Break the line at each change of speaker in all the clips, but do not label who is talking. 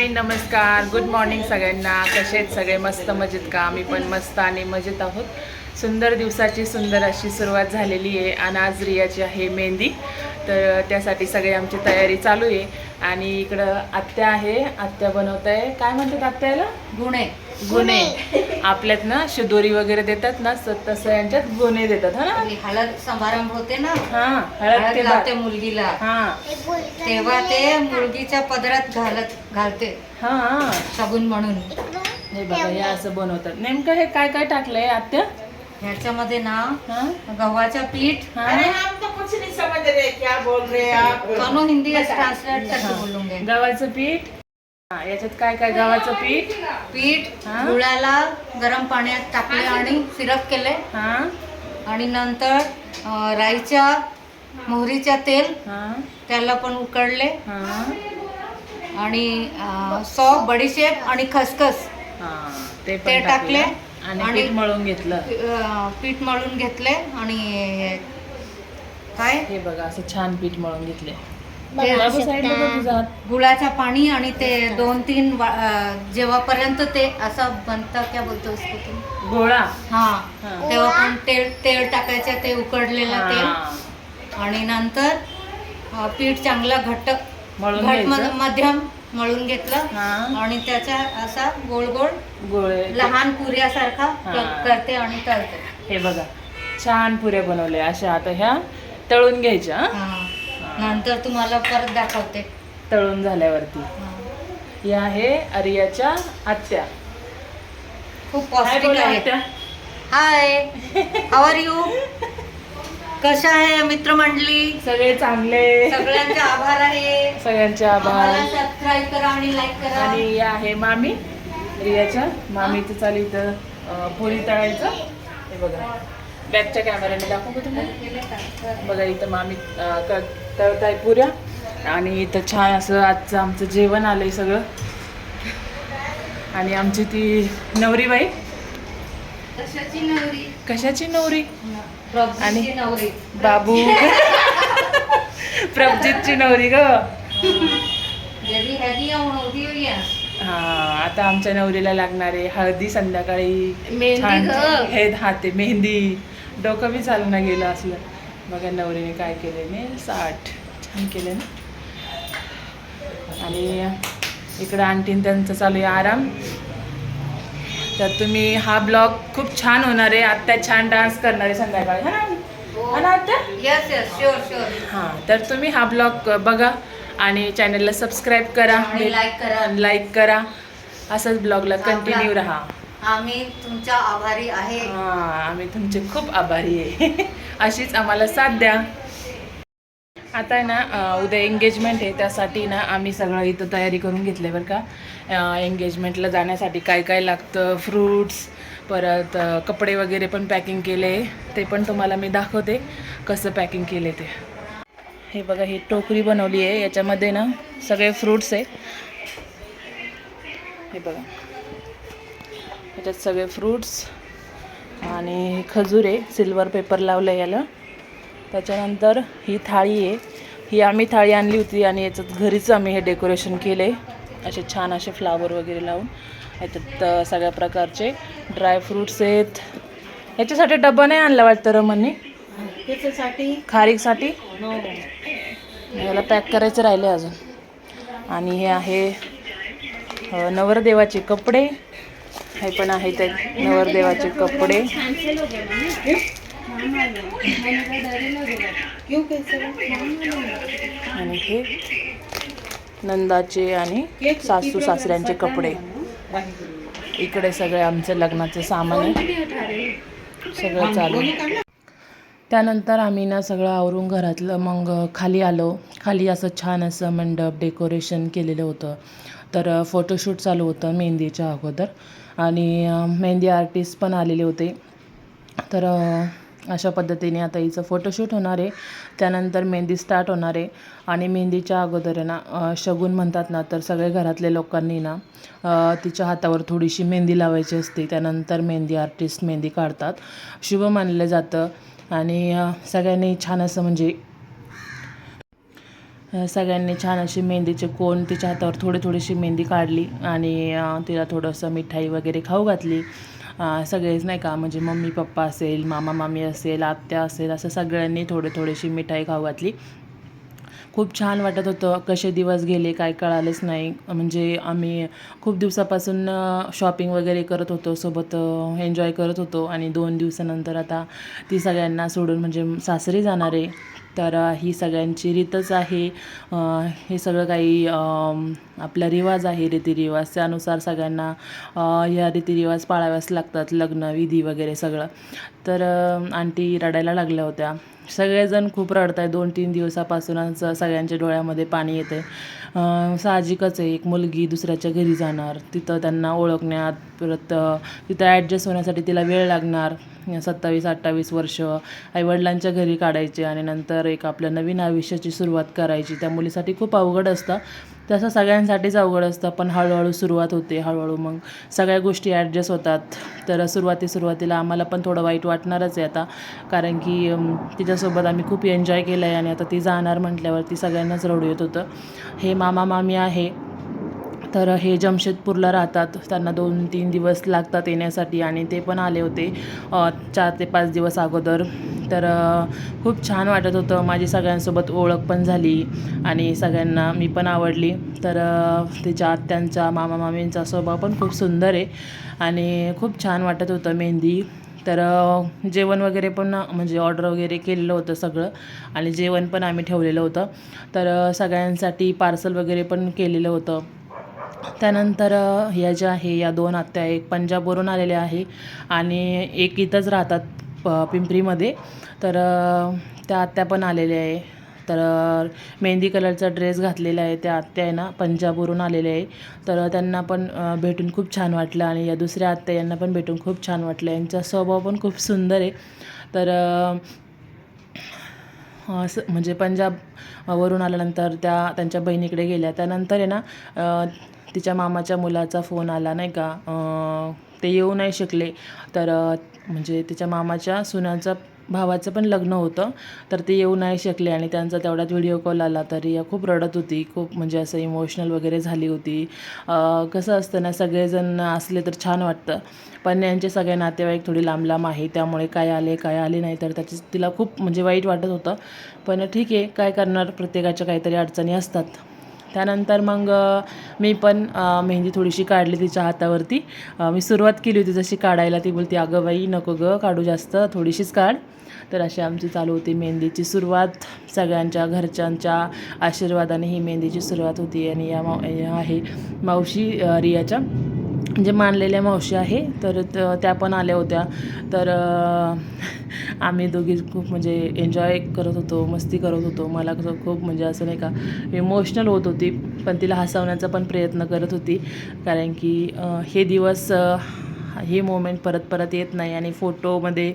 हाय नमस्कार. Good morning सगळ्यांना. कसे आहेत सगळे? मस्त मजेत का? आम्ही पण मस्त आणि मजेत आहोत. सुंदर दिवसाची सुंदर अशी सुरुवात झालेली आहे. आणि आज रियाची आहे मेहंदी. तर त्यासाठी सगळी आमची तयारी चालू आहे. आणि इकडं आत्या आहे. आत्या बनवत आहे काय म्हणतात आत्याला?
गुणे.
गुन्हे. आपल्यात ना शिदोरी वगैरे देतात ना तसं यांच्यात गुन्हे देतात हा ना?
हळद समारंभ होते ना.
हा हळद ते
लावते मुलगीला.
हा.
तेव्हा ते मुलगीच्या पदरात घालत घालते.
हा
शगुन म्हणून.
हे बघा हे असं बनवतात. नेमकं हे काय काय टाकलंय आत्या?
ह्याच्यामध्ये ना
हा?
गव्हाचं पीठ.
हा?
हम तो कुछ नहीं समझ रहे क्या बोल रहे आप?
दोनों हिंदी ट्रांसलेट करके बोलूंगे.
गव्हाचं पीठ याच्यात काय काय गव्हाचं पीठ?
पीठ
हा.
गुळाला गरम पाण्यात टाकले आणि सिरप केले.
हा?
आणि नंतर अं, राईच्या मोहरीच्या तेल
हा?
त्याला पण उकडले
हा?
आणि अं, सौंफ बडीशेप आणि खसखस.
हा ते
ते
पण
टाकले.
टाकले आणि
आणि-
पीठ मळून घेतलं.
अं, पीठ मळून घेतले आणि काय
हे बघा असं छान पीठ मळून घेतले.
ते
बाबू साईडला बघ तुझा हात.
गुळाचं पाणी आणि ते दोन तीन वा- अं, जेव्हापर्यंत ते असं बनतं क्या बोलतो उसको तुम?
गोळा
हा
हा.
तेव्हा पण तेल तेल टाकायचं ते उकडलेलं तेल
हा.
आणि नंतर अं, पीठ चांगलं घट्ट
मळून
घट
घ्यायचं
मध्यम मळून घेतलं
हा
आणि त्याचा असा गोल गोल
गोळे
लहान पुऱ्यासारखा
हा.
करते आणि तळते
हे बघा छान पुऱ्या बनवल्या अशा आता ह्या तळून घ्यायच्या हा?
हा. नंतर तुम्हाला परत दाखवते.
तळून झाल्यावरती.
हा.
ही आहे आर्याच्या आत्या.
खूप पौष्टिक आहे. हाय. हाव आर यू कशा आहे मित्रमंडळी?
सगळे चांगले.
सगळ्यांचे आभार आहे.
सगळ्यांचे आभार.
सबस्क्राईब करा आणि लाईक करा.
आणि ही आहे मामी. रियाच्या. मामीचं चालू इथं पोळी तळायचं. हे बघा. बॅकच्या कॅमेऱ्याने दाखवू का तुम्हाला? बघा इथं मामी क- तळताय पुऱ्या. आणि इथं छान असं आजचं आमचं जेवण आलंय सगळं. आणि आमची ती नवरीबाई
कशाची नवरी?
कशाची नवरी? आणि-
नवरी.
बाबू. प्रभजितची नवरी ग.
आहे.
हा आता आमच्या नवरीला लागणारे हळदी संध्याकाळी. छान. हे हाते मेहंदी. डोकं बी चालू गेलं असलं. बघा नवरीने काय केले ने साठ छान केले ना? आणि इकडं आणखीन त्यांचं चालू आहे आराम. तर तुम्ही हा ब्लॉग खूप छान होणार आहे. आत्या छान डान्स करणार आहे संध्याकाळी. हा ना हा. आत्या?
यस यस शुअर शुअर
हां तर तुम्ही हा ब्लॉग बघा आणि चॅनलला सबस्क्राईब करा.
like करा.
लाईक करा. असंच ब्लॉगला कंटिन्यू राहा.
आम्ही तुमच्या आभारी आहे.
हां आम्ही तुमचे खूप आभारी आहे. अशीच आम्हाला साथ द्या. आता आहे ना उद्या एंगेजमेंट आहे त्यासाठी ना आम्ही सगळं इथं तयारी करून घेतले बरं का. एंगेजमेंटला जाण्यासाठी काय काय लागतं फ्रूट्स परत कपडे वगैरे पण पॅकिंग केले ते पण तुम्हाला मी दाखवते कसं पॅकिंग केले ते. हे बघा ही टोकरी बनवली आहे याच्यामध्ये ना सगळे फ्रूट्स आहे. हे बघा. याच्यात सगळे फ्रूट्स आणि हे खजूर आहे सिल्वर पेपर लावलं आहे याला. त्याच्यानंतर ही थाळी आहे. ही आम्ही थाळी आणली होती आणि याच्यात घरीच आम्ही हे डेकोरेशन केले असे छान असे फ्लावर वगैरे लावून. याच्यात सगळ्या प्रकारचे ड्रायफ्रूट्स आहेत. याच्यासाठी डब्बा नाही आणला वाटतं रमननी
त्याच्यासाठी
खारीकसाठी? याला पॅक करायचं राहिले अजून. आणि हे आहे नवरदेवाचे कपडे. हे पण आहे ते नवरदेवाचे कपडे. आणि हे नंदाचे आणि सासू सासऱ्यांचे कपडे. इकडे सगळे आमचं लग्नाचं सामान आहे. सगळं चालू त्यानंतर आम्ही ना सगळं आवरून घरातलं मग खाली आलो. खाली असं छान असं मंडप डेकोरेशन केलेलं होतं. तर फोटोशूट चालू होतं मेहंदीच्या अगोदर. आणि मेहंदी आर्टिस्ट पण आलेले होते. तर अशा पद्धतीने आता हिचं फोटोशूट होणार आहे. त्यानंतर मेहंदी स्टार्ट होणार आहे. आणि मेहंदीच्या अगोदर आहे ना शगून शगुन म्हणतात ना तर सगळे घरातले लोकांनी ना तिच्या हातावर थोडीशी मेहंदी लावायची असते. त्यानंतर मेहंदी आर्टिस्ट मेहंदी काढतात. शुभ मानलं जातं. आणि सगळ्यांनी छान असं म्हणजे सगळ्यांनी छान अशी मेहंदीचे कोण तिच्या हातावर थोडी थोडीशी मेहंदी काढली आणि तिला थोडंसं मिठाई वगैरे खाऊ घातली. सगळेच नाही का म्हणजे मम्मी पप्पा असेल मामा मामी असेल आत्या असेल असं सगळ्यांनी थोडी थोडीशी मिठाई खाऊ घातली. खूप छान वाटत होतं कसे दिवस गेले काय कळालेच नाही. म्हणजे आम्ही खूप दिवसापासून शॉपिंग वगैरे करत होतो सोबत एन्जॉय करत होतो आणि दोन दिवसानंतर आता ती सगळ्यांना सोडून म्हणजे सासरी जाणार. आहे तर ही सगळ्यांची रीतच आहे. हे सगळं काही आपला रिवाज आहे रीतिरिवाज त्यानुसार सगळ्यांना ह्या रीतिरिवाज पाळाव्याच लागतात लग्न विधी वगैरे सगळं. तर आंटी रडायला लागल्या होत्या. सगळेजण खूप रडत आहे दोन तीन दिवसापासूनच सगळ्यांच्या डोळ्यामध्ये पाणी येते साहजिकच आहे. एक मुलगी दुसऱ्याच्या घरी जाणार. तिथं त्यांना ओळखण्यात परत तिथं ॲडजस्ट होण्यासाठी तिला वेळ लागणार. सत्तावीस अठ्ठावीस वर्ष. आईवडिलांच्या घरी काढायचे आणि नंतर एक आपल्या नवीन आयुष्याची सुरुवात करायची. त्या मुलीसाठी खूप अवघड असतं. तसं सगळ्यांसाठीच अवघड असतं. पण हळूहळू सुरुवात होते हळूहळू मग सगळ्या गोष्टी ॲडजस्ट होतात. तर सुरुवाती सुरुवातीला आम्हाला पण थोडं वाईट वाटणारच आहे आता. कारण की तिच्यासोबत आम्ही खूप एन्जॉय केलं आहे आणि आता ती जाणार म्हटल्यावरती सगळ्यांनाच रडू येत होतं. हे मामा मामी आहे. तर हे जमशेदपूरला राहतात. त्यांना दोन तीन दिवस लागतात येण्यासाठी आणि ते पण आले होते चार ते पाच दिवस अगोदर. तर खूप छान वाटत होतं. माझी सगळ्यांसोबत ओळख पण झाली आणि सगळ्यांना मी पण आवडली. तर त्याच्या आत्यांचा मामा मामींचा स्वभाव पण खूप सुंदर आहे आणि खूप छान वाटत होतं मेहंदी. तर जेवण वगैरे पण म्हणजे ऑर्डर वगैरे केलेलं होतं सगळं आणि जेवण पण आम्ही ठेवलेलं होतं. तर सगळ्यांसाठी पार्सल वगैरे पण केलेलं होतं. त्यानंतर ह्या ज्या आहे या दोन आत्या एक पंजाबवरून आलेल्या आहे आणि एक इथंच राहतात प पिंपरीमध्ये. तर त्या आत्या पण आलेल्या आहे. तर मेहंदी कलरचा ड्रेस घातलेला आहे त्या आत्या आहे ना पंजाबवरून आलेल्या आहे. तर त्यांना पण भेटून खूप छान वाटलं आणि या दुसऱ्या आत्या यांना पण भेटून खूप छान वाटलं. यांचा स्वभाव पण खूप सुंदर आहे. तर असं म्हणजे पंजाब वरून आल्यानंतर त्या त्यांच्या बहिणीकडे गेल्या. त्यानंतर आहे ना तिच्या मामाच्या मुलाचा फोन आला नाही का? ते येऊ नाही शकले. तर म्हणजे तिच्या मामाच्या सुनाचं भावाचं पण लग्न होतं. तर ते येऊ नाही शकले आणि त्यांचा तेवढ्यात व्हिडिओ कॉल आला. तरी खूप रडत होती. खूप म्हणजे असं इमोशनल वगैरे झाली होती. कसं असतं ना सगळेजण असले तर छान वाटतं. पण यांचे सगळे नातेवाईक थोडी लांब लांब आहे. त्यामुळे काय आले काय आले नाही. तर त्याची तिला खूप म्हणजे वाईट वाटत होतं. पण ठीक आहे. काय करणार? प्रत्येकाच्या काहीतरी अडचणी असतात. त्यानंतर मग मी पण मेहंदी थोडीशी काढली तिच्या हातावरती. मी सुरुवात केली होती जशी काढायला. ती बोलती अगं बाई नको गं काढू जास्त थोडीशीच काढ. तर अशी आमची चालू होती मेहंदीची सुरुवात. सगळ्यांच्या घरच्यांच्या आशीर्वादाने ही मेहंदीची सुरुवात होती आणि या माव या आहे मावशी रियाच्या. म्हणजे मानलेल्या मावशी आहे तर त- त्या पण आल्या होत्या. तर आम्ही दोघी खूप म्हणजे एन्जॉय करत होतो मस्ती करत होतो. मला कसं खूप म्हणजे असं नाही का इमोशनल होत होती पण तिला हसवण्याचा पण प्रयत्न करत होती. कारण की हे दिवस हे मोमेंट परत परत येत नाही आणि फोटोमध्ये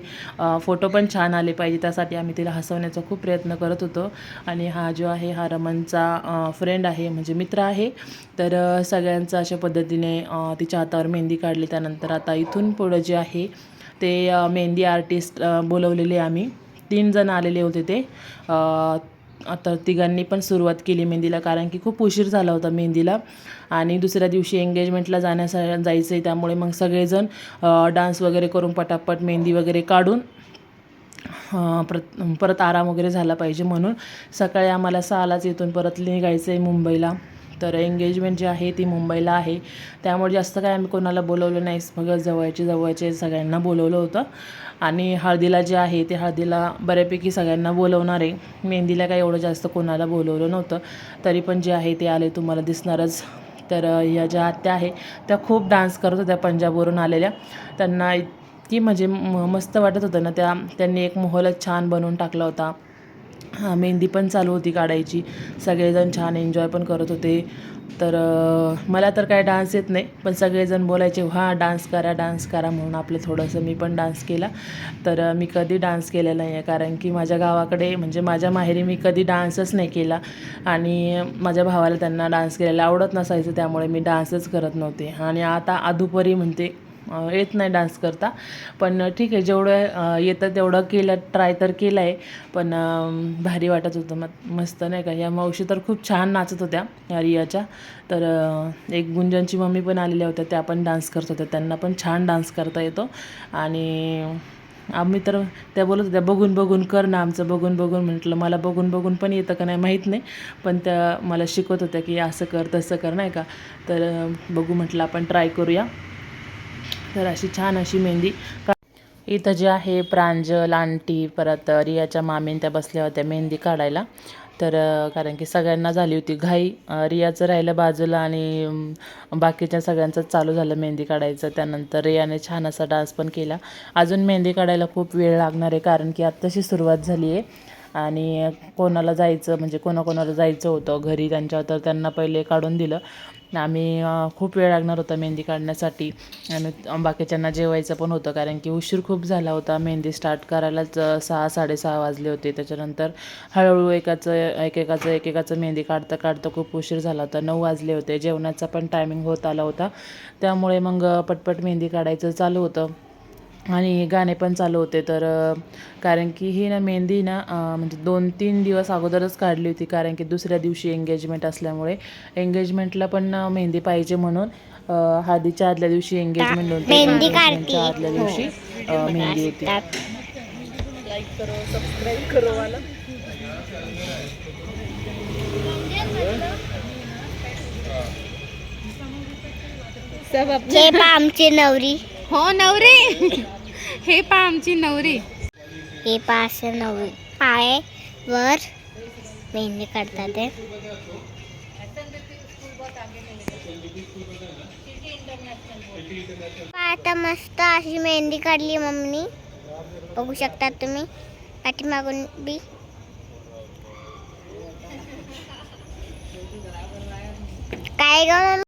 फोटो पण छान आले पाहिजे. त्यासाठी आम्ही तिला हसवण्याचा खूप प्रयत्न करत होतो. आणि हा जो आहे हा रमनचा फ्रेंड आहे म्हणजे मित्र आहे. तर सगळ्यांचा सगळ्यांचं अशा पद्धतीने तिच्या हातावर मेहंदी काढली. त्यानंतर आता इथून पुढं जे आहे ते मेहंदी आर्टिस्ट बोलवलेले आम्ही. तीन जण आलेले होते ते. आता तिघांनी पण सुरुवात केली मेहंदीला कारण की खूप उशीर झाला होता मेहंदीला. आणि दुसऱ्या दिवशी एंगेजमेंटला जाण्यासा जायचं आहे त्यामुळे मग सगळेजण डान्स वगैरे करून पटापट मेहंदी वगैरे काढून परत परत आराम वगैरे झाला पाहिजे म्हणून. सकाळी आम्हाला सहालाच इथून परत निघायचं आहे मुंबईला. तर एंगेजमेंट जी आहे ती मुंबईला आहे. त्यामुळे जास्त काय आम्ही कोणाला बोलवलं नाही. सगळं जवळचे जवळचे सगळ्यांना बोलवलं होतं. आणि हळदीला जे आहे ते हळदीला बऱ्यापैकी सगळ्यांना बोलवणार आहे. मेहंदीला काय एवढं जास्त कोणाला बोलवलं नव्हतं. तरी पण जे आहे ते आले तुम्हाला दिसणारच. तर ह्या या ज्या आत्या आहे त्या खूप डान्स करत होत्या पंजाबवरून आलेल्या. त्यांना इतकी म्हणजे मस्त वाटत होतं ना त्या. त्यांनी एक मोहलच छान बनवून टाकला होता. मेहंदी पण चालू होती काढायची. सगळेजण छान एन्जॉय पण करत होते. तर मला तर काय डान्स येत नाही पण सगळेजण बोलायचे हा डान्स करा डान्स करा म्हणून आपलं थोडंसं मी पण डान्स केला. तर मी कधी डान्स केलेला नाही आहे कारण की माझ्या गावाकडे म्हणजे माझ्या माहेरी मी कधी डान्सच नाही केला. आणि माझ्या भावाला त्यांना डान्स केलेला आवडत नसायचं त्यामुळे मी डान्सच करत नव्हते. आणि आता अधुपरी म्हणते येत नाही डान्स करता. पण ठीक आहे जेवढं येतं तेवढं केलं ट्राय तर केलं आहे पण भारी वाटत होतं. मग मस्त नाही का? या मावशी तर खूप छान नाचत होत्या या रियाच्या तर एक गुंजनची मम्मी पण आलेल्या होत्या त्या पण डान्स करत होत्या. त्यांना पण छान डान्स करता येतो. आणि आम्ही तर त्या बोलत होत्या बघून बघून कर ना आमचं बघून बघून. म्हटलं मला बघून बघून पण येतं का नाही माहीत नाही. पण त्या मला शिकवत होत्या की असं कर तसं कर. नाही का? तर बघू म्हटलं आपण ट्राय करूया. तर अशी छान अशी मेहंदी. का इथं जे आहे प्रांजल आंटी परत रियाच्या मामीन त्या बसल्या होत्या मेहंदी काढायला. तर कारण की सगळ्यांना झाली होती घाई. रियाचं राहिलं बाजूला आणि बाकीच्या सगळ्यांचं चालू झालं मेहंदी काढायचं. त्यानंतर रियाने छान असा डान्स पण केला. अजून मेहंदी काढायला खूप वेळ लागणार आहे कारण की आत्ताशी सुरुवात झाली आहे. आणि कोणाला जायचं म्हणजे कोणाकोणाला जायचं होतं घरी त्यांच्या तर त्यांना पहिले काढून दिलं. आम्ही खूप वेळ लागणार होता मेहंदी काढण्यासाठी. आणि बाकीच्यांना जेवायचं पण होतं कारण की उशीर खूप झाला होता. मेहंदी स्टार्ट करायलाच सहा साडेसहा वाजले होते. त्याच्यानंतर हळूहळू एकाचं एकेकाचं एकेकाचं मेहंदी काढता काढता खूप उशीर झाला होता. नऊ वाजले होते. जेवणाचा पण टायमिंग होत आला होता. त्यामुळे मग पटपट मेहंदी काढायचं चालू होतं. आणि गाणे पण चालू होते. तर कारण की ही ना मेहंदी ना म्हणजे दोन तीन दिवस अगोदरच काढली होती. कारण की दुसऱ्या दिवशी एंगेजमेंट असल्यामुळे एंगेजमेंटला पण मेहंदी पाहिजे म्हणून हळदीच्या आदल्या दिवशी एंगेजमेंट होती एंगेजमेंटच्या आदल्या दिवशी अ, मेहंदी होती.
हे पा आमची नवरी.
हो नवरी. हे पा आमची नवरी.
हे पा असं नवरी. पाय वर मेहंदी काढतात आता मस्त अशी मेहंदी काढली मम्मीनी बघू शकता तुम्ही. पाठीमागून बी. काय ग?